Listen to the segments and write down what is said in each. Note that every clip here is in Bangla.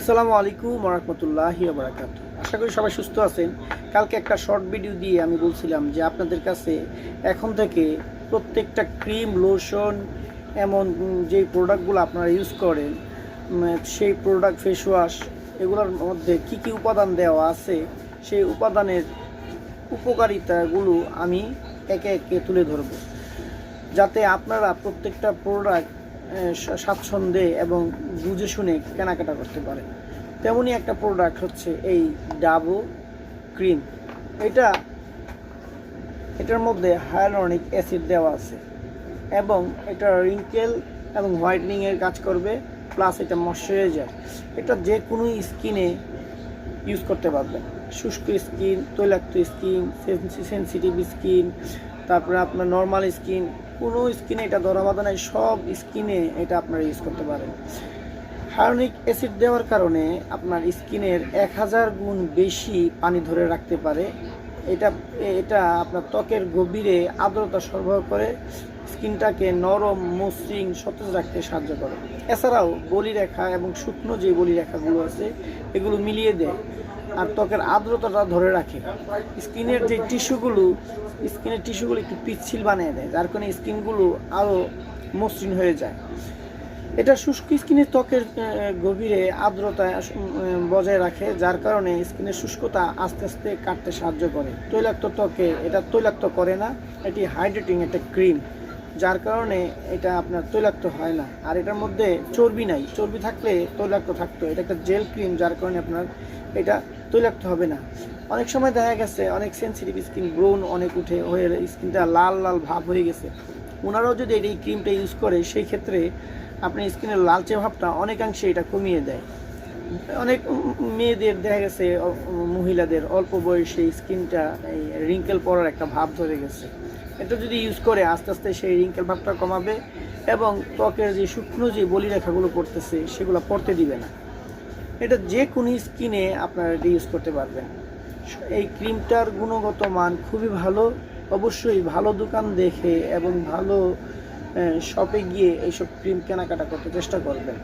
আসসালামু আলাইকুম রহমতুল্লাহি বারাকাত আশা করি সবাই সুস্থ আছেন। কালকে একটা শর্ট ভিডিও দিয়ে আমি বলছিলাম যে আপনাদের কাছে এখন থেকে প্রত্যেকটা ক্রিম, লোশন, এমন যে প্রোডাক্টগুলো আপনারা ইউজ করেন সেই প্রোডাক্ট ফেস ওয়াশ এগুলোর মধ্যে কি কি উপাদান দেওয়া আছে, সেই উপাদানের উপকারিতাগুলো আমি একে একে তুলে ধরবো। যাতে আপনারা প্রত্যেকটা প্রোডাক্ট স্বাচ্ছন্দ্যে এবং বুঝে শুনে কেনাকাটা করতে পারে। তেমনই একটা প্রোডাক্ট হচ্ছে এই ডাবো ক্রিম। এটা, এটার মধ্যে হায়ালনিক অ্যাসিড দেওয়া আছে এবং এটা রিঙ্কেল এবং হোয়াইটনিংয়ের কাজ করবে প্লাস এটা ময়শ্চারাইজার এটা যে কোনো স্কিনে ইউজ করতে পারবেন শুষ্ক স্কিন তৈলাক্ত স্কিন সেন্সিটিভ স্কিন তারপরে আপনার নর্মাল স্কিন কোনো স্কিনে এটা ধরা বাঁধা নাই, সব স্কিনে এটা আপনারা ইউজ করতে পারেন। হায়োনিক অ্যাসিড দেওয়ার কারণে আপনার স্কিনের এক হাজার গুণ বেশি পানি ধরে রাখতে পারে। এটা এটা আপনার ত্বকের গভীরে আর্দ্রতা সরবরাহ করে, স্কিনটাকে নরম, মসৃণ, সতেজ রাখতে সাহায্য করে। এছাড়াও বলিরেখা এবং শুকনো যে বলিরেখাগুলো আছে, এগুলো মিলিয়ে দেয়। আর ত্বকের আর্দ্রতাটা ধরে রাখে। স্কিনের যে টিস্যুগুলো, স্কিনের টিস্যুগুলো একটু পিচ্ছিল বানিয়ে দেয়, যার কারণে স্কিনগুলো আরও মসৃণ হয়ে যায়। এটা শুষ্ক স্কিনের ত্বকের গভীরে আর্দ্রতা বজায় রাখে, যার কারণে স্কিনের শুষ্কতা আস্তে আস্তে কাটতে সাহায্য করে। তৈলাক্ত ত্বকে এটা তৈলাক্ত করে না, এটি হাইড্রেটিং একটা ক্রিম। যার কারণে এটা আপনার তৈলাক্ত হয় না। আর এটার মধ্যে চর্বি নাই। চর্বি থাকলে তৈলাক্ত থাকতো। এটা একটা জেল ক্রিম, যার কারণে আপনার এটা তৈলাক্ত হবে না। অনেক সময় দেখা গেছে, অনেক সেন্সিটিভ স্কিন ব্রোন অনেক উঠে হয়ে স্কিনটা লাল লাল ভাব হয়ে গেছে। ওনারাও যদি এই ক্রিমটা ইউজ করে, সেই ক্ষেত্রে আপনি স্কিনের লালচে ভাবটা অনেকাংশে এটা কমিয়ে দেয়। অনেক মেয়েদের দেখা গেছে মহিলাদের অল্প বয়সে স্কিনটা এই রিঙ্কেল পড়ার একটা ভাব ধরে গেছে। এটা যদি ইউজ করে আস্তে আস্তে সেই রিঙ্কেল ভাবটা কমাবে এবং ত্বকের যে শুকনো যে বলিরেখাগুলো পড়তেছে সেগুলো পড়তে দিবে না। এটা যে কোনো স্কিনে আপনারা এটা ইউজ করতে পারবেন। এই ক্রিমটার গুণগত মান খুবই ভালো। অবশ্যই ভালো দোকান দেখে এবং ভালো শপে গিয়ে এইসব ক্রিম কেনাকাটা করতে চেষ্টা করবেন।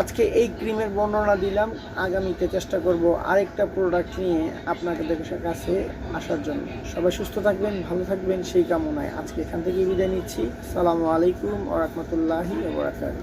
আজকে এই ক্রিমের বর্ণনা দিলাম, আগামীতে চেষ্টা করব আরেকটা প্রোডাক্ট নিয়ে আপনাদের কাছে আসার জন্য। সবাই সুস্থ থাকবেন, ভালো থাকবেন, সেই কামনায় আজকে এখান থেকে বিদায় নিচ্ছি। সালামু আলাইকুম ওরহমতুল্লাহি রহমতুল্লাহি